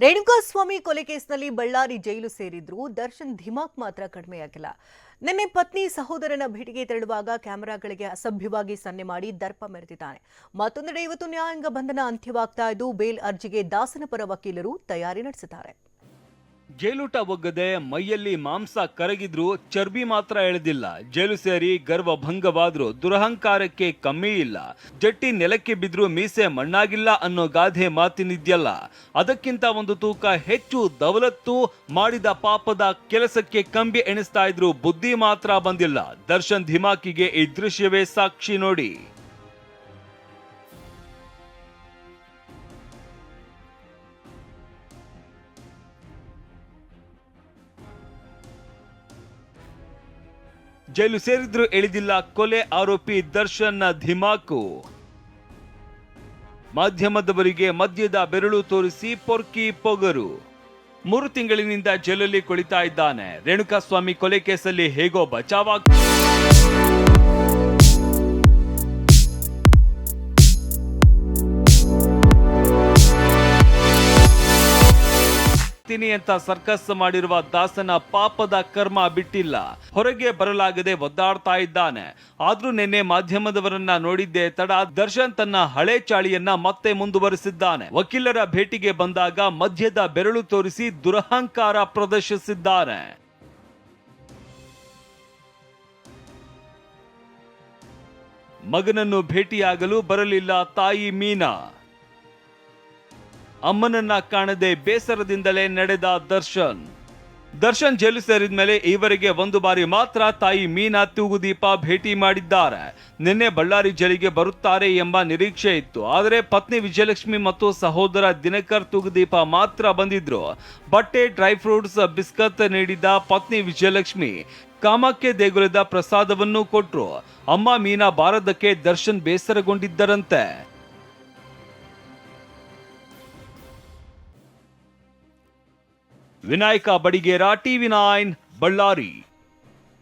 ರೇಣುಕಾಸ್ವಾಮಿ ಕೊಲೆ ಕೇಸ್ನಲ್ಲಿ ಬಳ್ಳಾರಿ ಜೈಲು ಸೇರಿದ್ರು. ದರ್ಶನ್ ಧಿಮಾಕ್ ಮಾತ್ರ ಕಡಿಮೆಯಾಗಿಲ್ಲ. ನಿನ್ನೆ ಪತ್ನಿ ಸಹೋದರನ ಭೇಟಿಗೆ ತೆರಳುವಾಗ ಕ್ಯಾಮೆರಾಗಳಿಗೆ ಅಸಭ್ಯವಾಗಿ ಸನ್ನೆ ಮಾಡಿ ದರ್ಪ ಮೆರೆದಿದ್ದಾನೆ. ಮತ್ತೊಂದೆಡೆ ಇವತ್ತು ನ್ಯಾಯಾಂಗ ಬಂಧನ ಅಂತ್ಯವಾಗ್ತಾ ಇದ್ದು, ಬೇಲ್ ಅರ್ಜಿಗೆ ದಾಸನ ಪರ ವಕೀಲರು ತಯಾರಿ ನಡೆಸಿದ್ದಾರೆ. ಜೈಲೂಟ ಒಗ್ಗದೆ ಮೈಯಲ್ಲಿ ಮಾಂಸ ಕರಗಿದ್ರು ಚರ್ಬಿ ಮಾತ್ರ ಎಳೆದಿಲ್ಲ. ಜೈಲು ಸೇರಿ ಗರ್ವ ಭಂಗವಾದ್ರೂ ದುರಹಂಕಾರಕ್ಕೆ ಕಮ್ಮಿ ಇಲ್ಲ. ಜಟ್ಟಿ ನೆಲಕ್ಕೆ ಬಿದ್ರು ಮೀಸೆ ಮಣ್ಣಾಗಿಲ್ಲ ಅನ್ನೋ ಗಾದೆ ಮಾತಿನಿದ್ಯಲ್ಲ. ಅದಕ್ಕಿಂತ ಒಂದು ತೂಕ ಹೆಚ್ಚು ದವಲತ್ತು ಮಾಡಿದ ಪಾಪದ ಕೆಲಸಕ್ಕೆ ಕಂಬಿ ಎಣಿಸ್ತಾ ಇದ್ರು ಬುದ್ಧಿ ಮಾತ್ರ ಬಂದಿಲ್ಲ. ದರ್ಶನ್ ಧಿಮಾಕಿಗೆ ಈ ದೃಶ್ಯವೇ ಸಾಕ್ಷಿ ನೋಡಿ. ಜೈಲು ಸೇರಿದ್ರು ಎಳಿದಿಲ್ಲ ಕೊಲೆ ಆರೋಪಿ ದರ್ಶನ್ನ ಧಿಮಾಕು ಮಾಧ್ಯಮದವರಿಗೆ ಮದ್ಯದ ಬೆರಳು ತೋರಿಸಿ ಪೊರ್ಕಿ ಪೊಗರು. ಮೂರು ತಿಂಗಳಿನಿಂದ ಜೈಲಲ್ಲಿ ಕುಳಿತಾ ಇದ್ದಾನೆ. ರೇಣುಕಾಸ್ವಾಮಿ ಕೊಲೆ ಕೇಸಲ್ಲಿ ಹೇಗೋ ಬಚಾವಾಗ್ ತಿನಿ ಅಂತ ಸರ್ಕಸ್ ಮಾಡಿರುವ ದಾಸನ ಪಾಪದ ಕರ್ಮ ಬಿಟ್ಟಿಲ್ಲ. ಹೊರಗೆ ಬರಲಾಗದೆ ಒದ್ದಾಡ್ತಾ ಇದ್ದಾನೆ. ಆದ್ರೂ ನಿನ್ನೆ ಮಾಧ್ಯಮದವರನ್ನ ನೋಡಿದ್ದೆ ತಡ ದರ್ಶನ್ ತನ್ನ ಹಳೆ ಚಾಳಿಯನ್ನ ಮತ್ತೆ ಮುಂದುವರೆಸಿದ್ದಾನೆ. ವಕೀಲರ ಭೇಟಿಗೆ ಬಂದಾಗ ಮಧ್ಯದ ಬೆರಳು ತೋರಿಸಿ ದುರಹಂಕಾರ ಪ್ರದರ್ಶಿಸಿದ್ದಾನೆ ಮಗನನ್ನು ಭೇಟಿಯಾಗಲು ಬರಲಿಲ್ಲ ತಾಯಿ ಮೀನಾ. ಅಮ್ಮನನ್ನ ಕಾಣದೆ ಬೇಸರದಿಂದಲೇ ನಡೆದ ದರ್ಶನ್. ದರ್ಶನ್ ಜೈಲು ಸೇರಿದ ಮೇಲೆ ಈವರೆಗೆ ಒಂದು ಬಾರಿ ಮಾತ್ರ ತಾಯಿ ಮೀನಾ ತೂಗುದೀಪ ಭೇಟಿ ಮಾಡಿದ್ದಾರೆ. ನಿನ್ನೆ ಬಳ್ಳಾರಿ ಜೈಲಿಗೆ ಬರುತ್ತಾರೆ ಎಂಬ ನಿರೀಕ್ಷೆ ಇತ್ತು. ಆದರೆ ಪತ್ನಿ ವಿಜಯಲಕ್ಷ್ಮಿ ಮತ್ತು ಸಹೋದರ ದಿನಕರ್ ತೂಗುದೀಪ ಮಾತ್ರ ಬಂದಿದ್ರು. ಬಟ್ಟೆ, ಡ್ರೈ ಫ್ರೂಟ್ಸ್, ಬಿಸ್ಕತ್ ನೀಡಿದ ಪತ್ನಿ ವಿಜಯಲಕ್ಷ್ಮಿ ಕಾಮಾಖ್ಯ ದೇಗುಲದ ಪ್ರಸಾದವನ್ನು ಕೊಟ್ಟರು ಅಮ್ಮ ಮೀನಾ ಬಾರದಕ್ಕೆ Darshan ಬೇಸರಗೊಂಡಿದ್ದರಂತೆ. Vinayak Badiger TV nine Ballari.